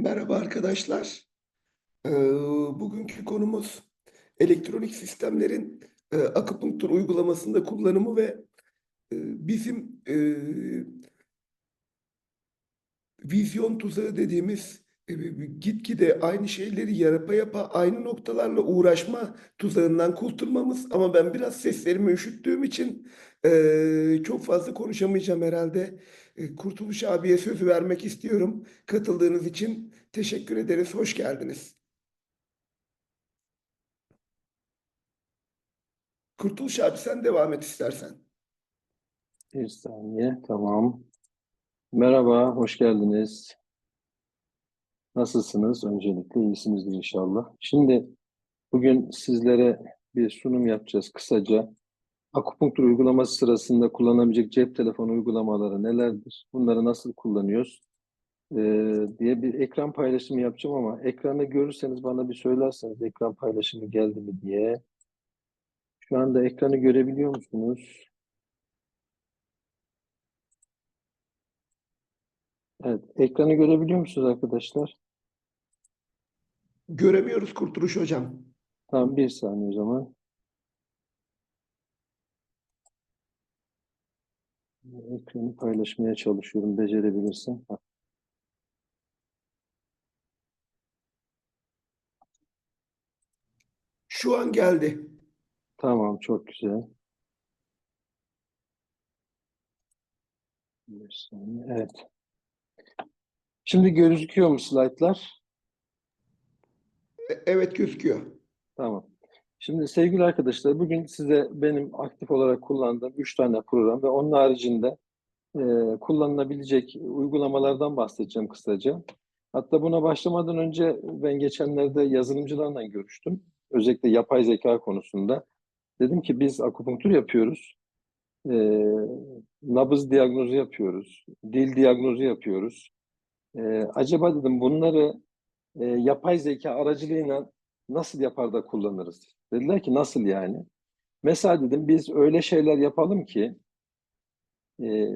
Merhaba arkadaşlar. Ee, bugünkü konumuz elektronik sistemlerin e, akupunktur uygulamasında kullanımı ve e, bizim e, vizyon tuzağı dediğimiz gitgide aynı şeyleri yapa yapa aynı noktalarla uğraşma tuzağından kurtulmamız. Ama ben biraz seslerimi üşüttüğüm için e, çok fazla konuşamayacağım herhalde. E, Kurtuluş abiye sözü vermek istiyorum. Katıldığınız için teşekkür ederiz. Hoş geldiniz. Kurtuluş abi sen devam et istersen. Bir saniye, tamam. Merhaba, hoş geldiniz. Nasılsınız? Öncelikle iyisinizdir inşallah. Şimdi bugün sizlere bir sunum yapacağız kısaca. Akupunktur uygulaması sırasında kullanabilecek cep telefonu uygulamaları nelerdir? Bunları nasıl kullanıyoruz? Ee, diye bir ekran paylaşımı yapacağım ama ekranı görürseniz bana bir söylerseniz ekran paylaşımı geldi mi diye. Şu anda ekranı görebiliyor musunuz? Evet, ekranı görebiliyor musunuz arkadaşlar? Göremiyoruz Kurtuluş hocam. Tamam, bir saniye o zaman. Ekranı paylaşmaya çalışıyorum, becerebilirsem. Şu an geldi. Tamam, çok güzel. Bir saniye, evet. Şimdi gözüküyor mu slaytlar? E- Evet gözüküyor. Tamam. Şimdi sevgili arkadaşlar, bugün size benim aktif olarak kullandığım 3 tane program ve onun haricinde e, kullanılabilecek uygulamalardan bahsedeceğim kısaca. Hatta buna başlamadan önce ben geçenlerde yazılımcılarla görüştüm. Özellikle yapay zeka konusunda. Dedim ki biz akupunktur yapıyoruz. E, nabız diagnozu yapıyoruz. Dil diagnozu yapıyoruz. E, acaba dedim bunları e, yapay zeka aracılığıyla nasıl yapar da kullanırız? Dediler ki nasıl yani? Mesela dedim biz öyle şeyler yapalım ki e,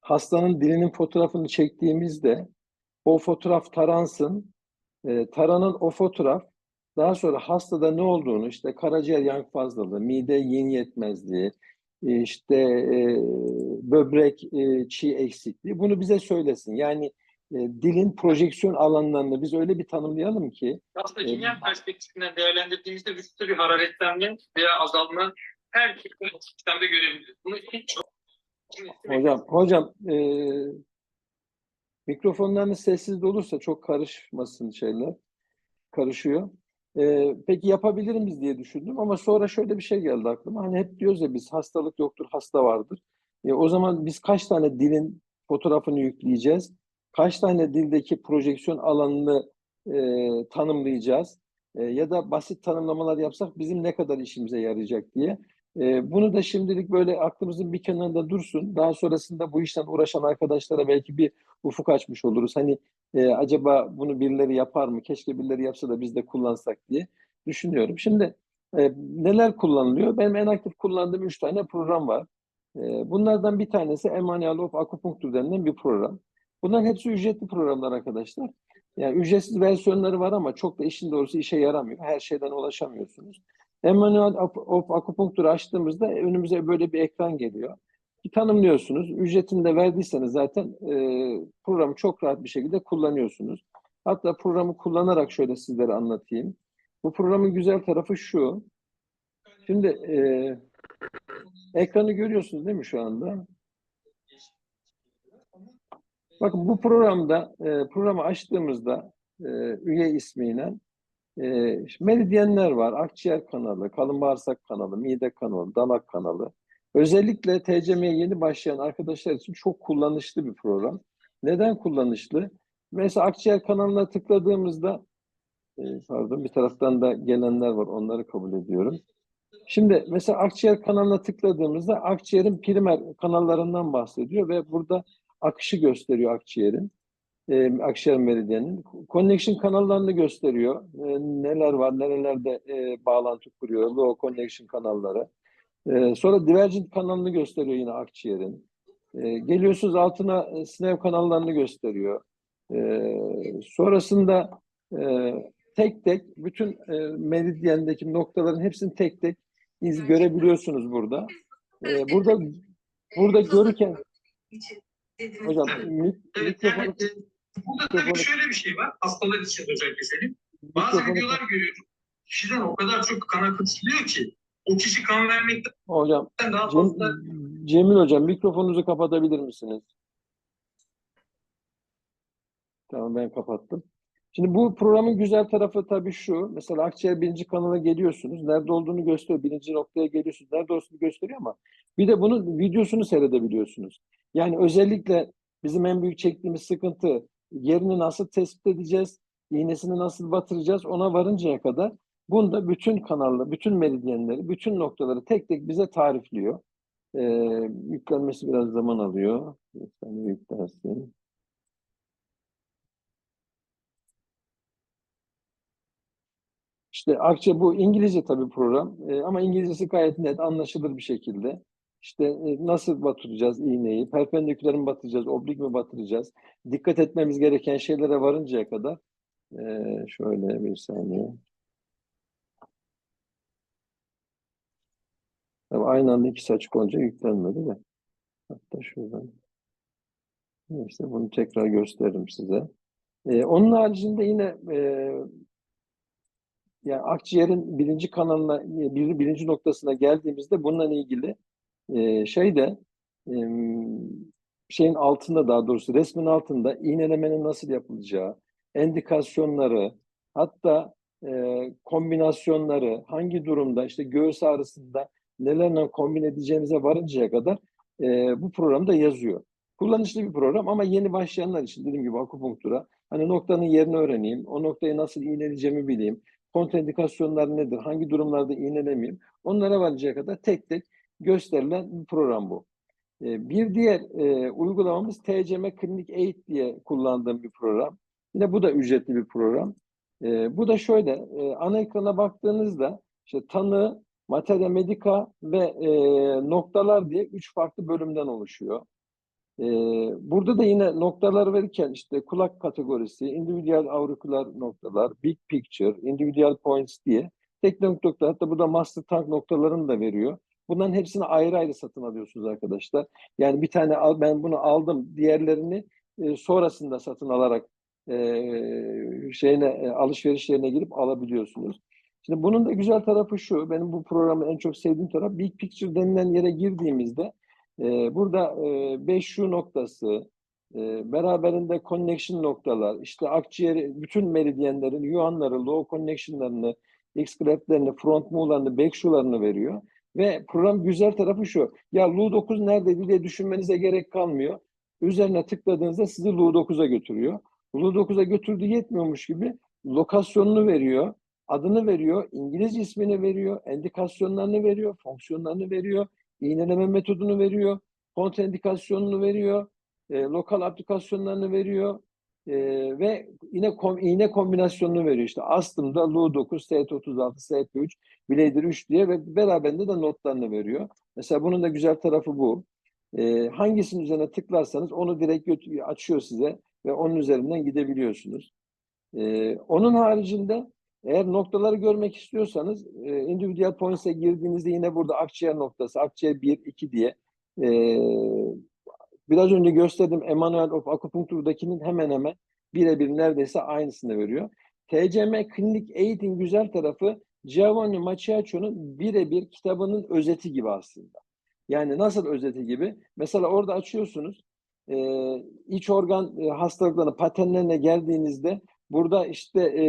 hastanın dilinin fotoğrafını çektiğimizde o fotoğraf taransın. E, taranan o fotoğraf daha sonra hastada ne olduğunu işte karaciğer yank fazlalığı, mide yin yetmezliği, işte e, böbrek e, çiğ eksikliği bunu bize söylesin. Yani e, dilin projeksiyon alanlarını biz öyle bir tanımlayalım ki Aslında Evet. kimya perspektifinden değerlendirdiğimizde bir hararetlenme veya azalma her türlü sistemde görebiliriz. Bunu çok Hocam, hocam e, mikrofonlarınız sessiz de olursa çok karışmasın şeyler. Karışıyor. E, peki yapabilir miyiz diye düşündüm ama sonra şöyle bir şey geldi aklıma. Hani hep diyoruz ya biz hastalık yoktur, hasta vardır. E, o zaman biz kaç tane dilin fotoğrafını yükleyeceğiz? Kaç tane dildeki projeksiyon alanını e, tanımlayacağız? E, ya da basit tanımlamalar yapsak bizim ne kadar işimize yarayacak diye. E, bunu da şimdilik böyle aklımızın bir kenarında dursun. Daha sonrasında bu işten uğraşan arkadaşlara belki bir ufuk açmış oluruz. Hani e, acaba bunu birileri yapar mı? Keşke birileri yapsa da biz de kullansak diye düşünüyorum. Şimdi e, neler kullanılıyor? Benim en aktif kullandığım üç tane program var. E, bunlardan bir tanesi Emanuel of Acupuncture denilen bir program. Bunların hepsi ücretli programlar arkadaşlar. Yani ücretsiz versiyonları var ama çok da işin doğrusu işe yaramıyor. Her şeyden ulaşamıyorsunuz. Emanuel of Acupuncture açtığımızda önümüze böyle bir ekran geliyor. Tanımlıyorsunuz. Ücretini de verdiyseniz zaten e, programı çok rahat bir şekilde kullanıyorsunuz. Hatta programı kullanarak şöyle sizlere anlatayım. Bu programın güzel tarafı şu. Şimdi e, ekranı görüyorsunuz değil mi şu anda? Bakın bu programda e, programı açtığımızda e, üye ismiyle e, meridyenler var. Akciğer kanalı, kalın bağırsak kanalı, mide kanalı, damak kanalı. Özellikle TCM'ye yeni başlayan arkadaşlar için çok kullanışlı bir program. Neden kullanışlı? Mesela akciğer kanalına tıkladığımızda e, pardon bir taraftan da gelenler var onları kabul ediyorum. Şimdi mesela akciğer kanalına tıkladığımızda akciğerin primer kanallarından bahsediyor ve burada akışı gösteriyor akciğerin. E, akciğer meridyenin. Connection kanallarını gösteriyor. E, neler var, nerelerde e, bağlantı kuruyor. Low connection kanalları. E, sonra divergent kanalını gösteriyor yine akciğerin. E, geliyorsunuz altına e, sinev kanallarını gösteriyor. Ee, sonrasında e, tek tek bütün e, meridyendeki noktaların hepsini tek tek iz görebiliyorsunuz burada. Ee, burada burada görürken hocam mik- Evet, mikrofonu, yani burada mikrofonu- tabii şöyle bir şey var. Hastalar için özellikle söyleyeyim. Bazı videolar görüyorum. Kişiden o kadar çok kan akıtılıyor ki o kişi kan vermekten hocam daha Cem, fazla Cemil hocam mikrofonunuzu kapatabilir misiniz? Tamam ben kapattım. Şimdi bu programın güzel tarafı tabii şu. Mesela Akciğer birinci kanala geliyorsunuz. Nerede olduğunu gösteriyor. Birinci noktaya geliyorsunuz. Nerede olduğunu gösteriyor ama bir de bunun videosunu seyredebiliyorsunuz. Yani özellikle bizim en büyük çektiğimiz sıkıntı yerini nasıl tespit edeceğiz, iğnesini nasıl batıracağız ona varıncaya kadar bunda bütün kanalları, bütün meridyenleri, bütün noktaları tek tek bize tarifliyor. Ee, yüklenmesi biraz zaman alıyor. Saniye yüklensin. İşte Akçe bu İngilizce tabii program Ee, ama İngilizcesi gayet net anlaşılır bir şekilde. İşte e, nasıl batıracağız iğneyi, perpendiküler mi batıracağız, oblik mi batıracağız, dikkat etmemiz gereken şeylere varıncaya kadar Ee, şöyle bir saniye. Tabii aynı anda ikisi açık olunca yüklenmedi de. Hatta şuradan. Neyse bunu tekrar gösteririm size. Ee, onun haricinde yine e, yani akciğerin birinci kanalına, bir, birinci noktasına geldiğimizde bununla ilgili e, şey de e, şeyin altında daha doğrusu resmin altında iğnelemenin nasıl yapılacağı, endikasyonları, hatta e, kombinasyonları, hangi durumda işte göğüs ağrısında nelerle kombin edeceğimize varıncaya kadar e, bu programda yazıyor. Kullanışlı bir program ama yeni başlayanlar için dediğim gibi akupunktura hani noktanın yerini öğreneyim, o noktayı nasıl iğneleyeceğimi bileyim, kontraindikasyonlar nedir, hangi durumlarda iğnelemeyeyim, onlara varıncaya kadar tek tek gösterilen bir program bu. E, Bir diğer e, uygulamamız TCM Clinic 8 diye kullandığım bir program. Yine bu da ücretli bir program. E, bu da şöyle, e, ana ekrana baktığınızda işte tanı, materia medica ve e, noktalar diye üç farklı bölümden oluşuyor. E, burada da yine noktalar verirken işte kulak kategorisi, individual aurikular noktalar, big picture, individual points diye tek nokta, hatta burada master tank noktalarını da veriyor. Bunların hepsini ayrı ayrı satın alıyorsunuz arkadaşlar. Yani bir tane al, ben bunu aldım, diğerlerini e, sonrasında satın alarak e, şeyine e, alışveriş yerine girip alabiliyorsunuz. Şimdi bunun da güzel tarafı şu, benim bu programı en çok sevdiğim taraf Big Picture denilen yere girdiğimizde e, burada e, 5U noktası, e, beraberinde connection noktalar, işte akciğeri, bütün meridyenlerin, yuanları, low connectionlarını, X-clap'lerini, front move'larını, back shoe'larını veriyor. Ve program güzel tarafı şu, ya Lu9 neredeydi diye düşünmenize gerek kalmıyor. Üzerine tıkladığınızda sizi Lu9'a götürüyor. Lu9'a götürdüğü yetmiyormuş gibi lokasyonunu veriyor, adını veriyor, İngilizce ismini veriyor, endikasyonlarını veriyor, fonksiyonlarını veriyor, iğneleme metodunu veriyor, kontraindikasyonunu veriyor, e, lokal aplikasyonlarını veriyor e, ve yine kom, iğne kombinasyonunu veriyor. İşte astımda Lu9, S36, SP3, Blader 3 diye ve beraberinde de notlarını veriyor. Mesela bunun da güzel tarafı bu. E, hangisinin üzerine tıklarsanız onu direkt açıyor size ve onun üzerinden gidebiliyorsunuz. E, onun haricinde eğer noktaları görmek istiyorsanız e, individual points'e girdiğinizde yine burada akciğer noktası, akciğer 1, 2 diye e, biraz önce gösterdiğim Emmanuel of Acupuncture'dakinin hemen hemen birebir neredeyse aynısını veriyor. TCM Clinic 8'in güzel tarafı Giovanni Macchiaccion'un birebir kitabının özeti gibi aslında. Yani nasıl özeti gibi? Mesela orada açıyorsunuz, e, iç organ e, hastalıklarına, paternlerine geldiğinizde burada işte e,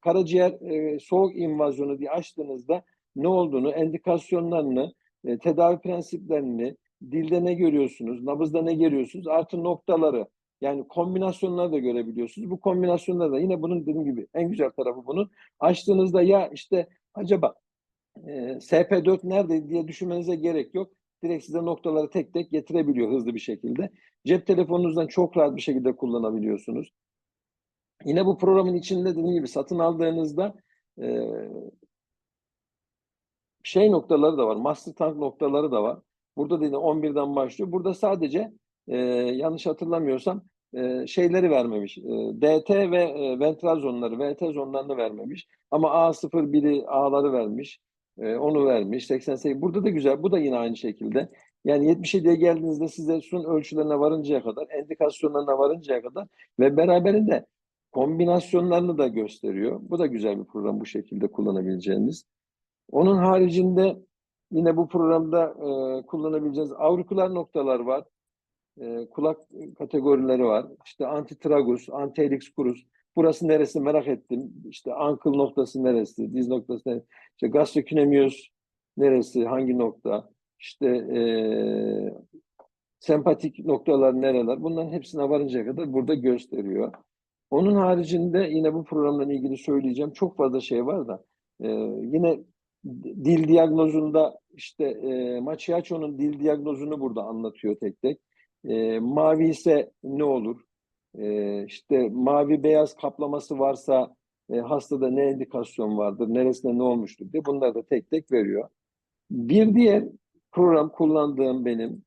karaciğer e, soğuk invazyonu diye açtığınızda ne olduğunu, endikasyonlarını, e, tedavi prensiplerini, dilde ne görüyorsunuz, nabızda ne görüyorsunuz, artı noktaları yani kombinasyonları da görebiliyorsunuz. Bu kombinasyonlar da yine bunun dediğim gibi en güzel tarafı bunun. Açtığınızda ya işte acaba e, SP4 nerede diye düşünmenize gerek yok. Direkt size noktaları tek tek getirebiliyor hızlı bir şekilde. Cep telefonunuzdan çok rahat bir şekilde kullanabiliyorsunuz. Yine bu programın içinde dediğim gibi satın aldığınızda e, şey noktaları da var. Master tank noktaları da var. Burada da yine 11'den başlıyor. Burada sadece e, yanlış hatırlamıyorsam e, şeyleri vermemiş. E, DT ve e, ventral zonları, VT zonlarını vermemiş. Ama A01'i A'ları vermiş. E, onu vermiş. 88. Burada da güzel. Bu da yine aynı şekilde. Yani 77'ye geldiğinizde size sun ölçülerine varıncaya kadar, endikasyonlarına varıncaya kadar ve beraberinde kombinasyonlarını da gösteriyor. Bu da güzel bir program bu şekilde kullanabileceğiniz. Onun haricinde yine bu programda e, kullanabileceğiniz aurikular noktalar var. E, kulak kategorileri var. İşte antitragus, anti-helix crus. Burası neresi merak ettim. İşte ankle noktası neresi, diz noktası neresi. İşte gastrocnemius neresi, hangi nokta. İşte e, sempatik noktalar nereler. Bunların hepsine varıncaya kadar burada gösteriyor. Onun haricinde yine bu programla ilgili söyleyeceğim çok fazla şey var da e, yine dil diyagnozunda işte e, Macchiaccio'nun dil diyagnozunu burada anlatıyor tek tek. E, mavi ise ne olur? E, işte mavi beyaz kaplaması varsa e, hastada ne indikasyon vardır? Neresinde ne olmuştur diye bunları da tek tek veriyor. Bir diğer program kullandığım benim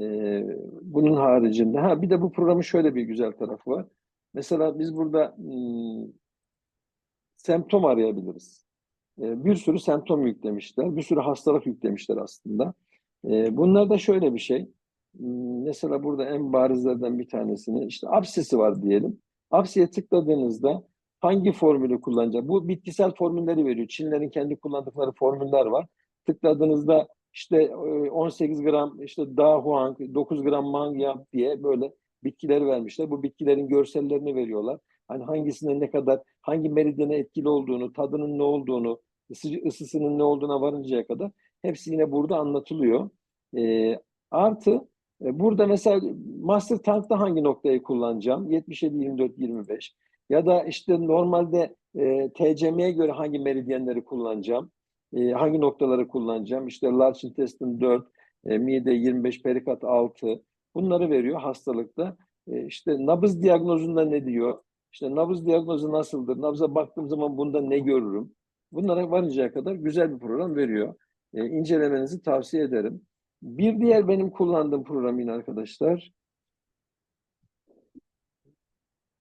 e, bunun haricinde ha bir de bu programın şöyle bir güzel tarafı var. Mesela biz burada semptom arayabiliriz. Bir sürü semptom yüklemişler, bir sürü hastalık yüklemişler aslında. Bunlar da şöyle bir şey. Mesela burada en barizlerden bir tanesini, işte absesi var diyelim. Absiye tıkladığınızda hangi formülü kullanacak? Bu bitkisel formülleri veriyor. Çinlerin kendi kullandıkları formüller var. Tıkladığınızda işte e, 18 gram işte Da Huang, 9 gram Mang Yap diye böyle bitkileri vermişler. Bu bitkilerin görsellerini veriyorlar. Hani hangisine ne kadar, hangi meridyene etkili olduğunu, tadının ne olduğunu, ısı- ısısının ne olduğuna varıncaya kadar hepsi yine burada anlatılıyor. Ee, artı e, burada mesela Master Tank'ta hangi noktayı kullanacağım? 77, 24, 25. Ya da işte normalde e, TCM'ye göre hangi meridyenleri kullanacağım? E, hangi noktaları kullanacağım? İşte large intestine 4, e, mide 25, perikat 6. Bunları veriyor hastalıkta. E, işte nabız diyagnozunda ne diyor? İşte nabız diagnozu nasıldır? Nabza baktığım zaman bunda ne görürüm? Bunlara varıncaya kadar güzel bir program veriyor. E, incelemenizi tavsiye ederim. Bir diğer benim kullandığım program yine arkadaşlar.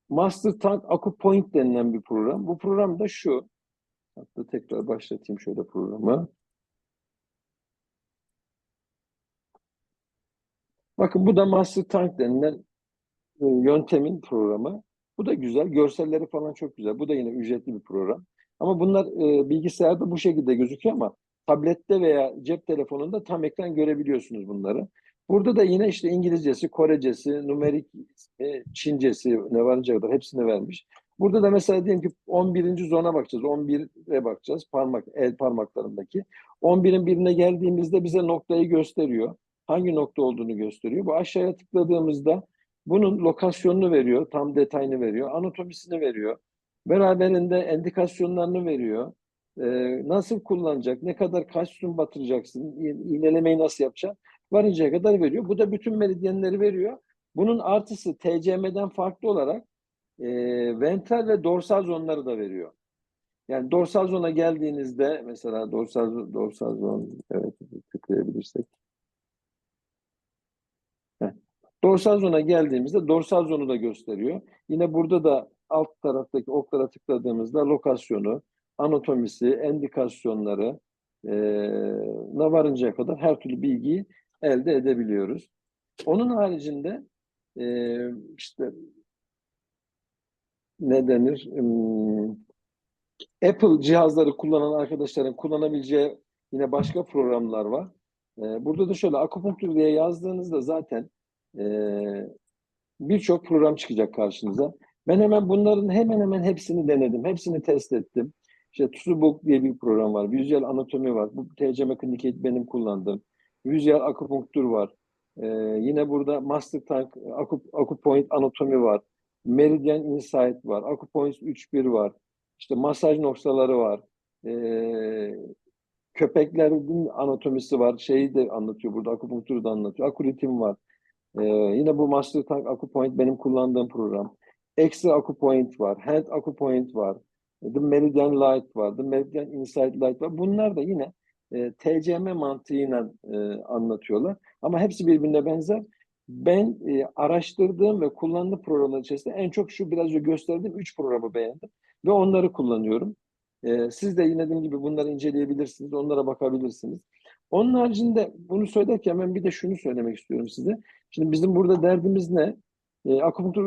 Master Tank AcuPoint denilen bir program. Bu program da şu. Hatta tekrar başlatayım şöyle programı. Bakın bu da Master Tank denilen e, yöntemin programı. Bu da güzel. Görselleri falan çok güzel. Bu da yine ücretli bir program. Ama bunlar e, bilgisayarda bu şekilde gözüküyor ama tablette veya cep telefonunda tam ekran görebiliyorsunuz bunları. Burada da yine işte İngilizcesi, Korecesi, numerik, e, Çincesi ne varınca kadar hepsini vermiş. Burada da mesela diyelim ki 11. zona bakacağız. 11'e bakacağız. Parmak, el parmaklarındaki. 11'in birine geldiğimizde bize noktayı gösteriyor. Hangi nokta olduğunu gösteriyor. Bu aşağıya tıkladığımızda bunun lokasyonunu veriyor. Tam detayını veriyor. Anatomisini veriyor. Beraberinde endikasyonlarını veriyor. Ee, nasıl kullanacak? Ne kadar kaç sütun batıracaksın? İğnelemeyi nasıl yapacaksın? Varıncaya kadar veriyor. Bu da bütün meridyenleri veriyor. Bunun artısı TCM'den farklı olarak e, ventral ve dorsal zonları da veriyor. Yani dorsal zona geldiğinizde mesela dorsal dorsal zon evet tıklayabilirsek. Dorsal zona geldiğimizde dorsal zonu da gösteriyor. Yine burada da alt taraftaki oklara tıkladığımızda lokasyonu, anatomisi, endikasyonları e, na varıncaya kadar her türlü bilgiyi elde edebiliyoruz. Onun haricinde e, işte ne denir? Hmm, Apple cihazları kullanan arkadaşların kullanabileceği yine başka programlar var. Ee, burada da şöyle akupunktur diye yazdığınızda zaten e, birçok program çıkacak karşınıza. Ben hemen bunların hemen hemen hepsini denedim. Hepsini test ettim. İşte Tsubok diye bir program var. Visual anatomi var. Bu TCM Clinic benim kullandığım. Visual akupunktur var. Ee, yine burada Master Tank Acup Acupoint anatomi var. Meridian Insight var. Acupoint 3.1 var. İşte masaj noktaları var. Ee, köpeklerin anatomisi var. Şeyi de anlatıyor burada. Akupunkturu da anlatıyor. Akuritim var. Ee, yine bu Master Tank Acupoint benim kullandığım program. Extra Acupoint var. Hand Acupoint var. The Meridian Light var. The Meridian Insight Light var. Bunlar da yine e, TCM mantığıyla e, anlatıyorlar. Ama hepsi birbirine benzer. Ben e, araştırdığım ve kullandığım programlar içerisinde en çok şu biraz önce gösterdiğim üç programı beğendim ve onları kullanıyorum. E, siz de yine dediğim gibi bunları inceleyebilirsiniz, onlara bakabilirsiniz. Onun haricinde bunu söylerken ben bir de şunu söylemek istiyorum size. Şimdi bizim burada derdimiz ne? E, akupunktur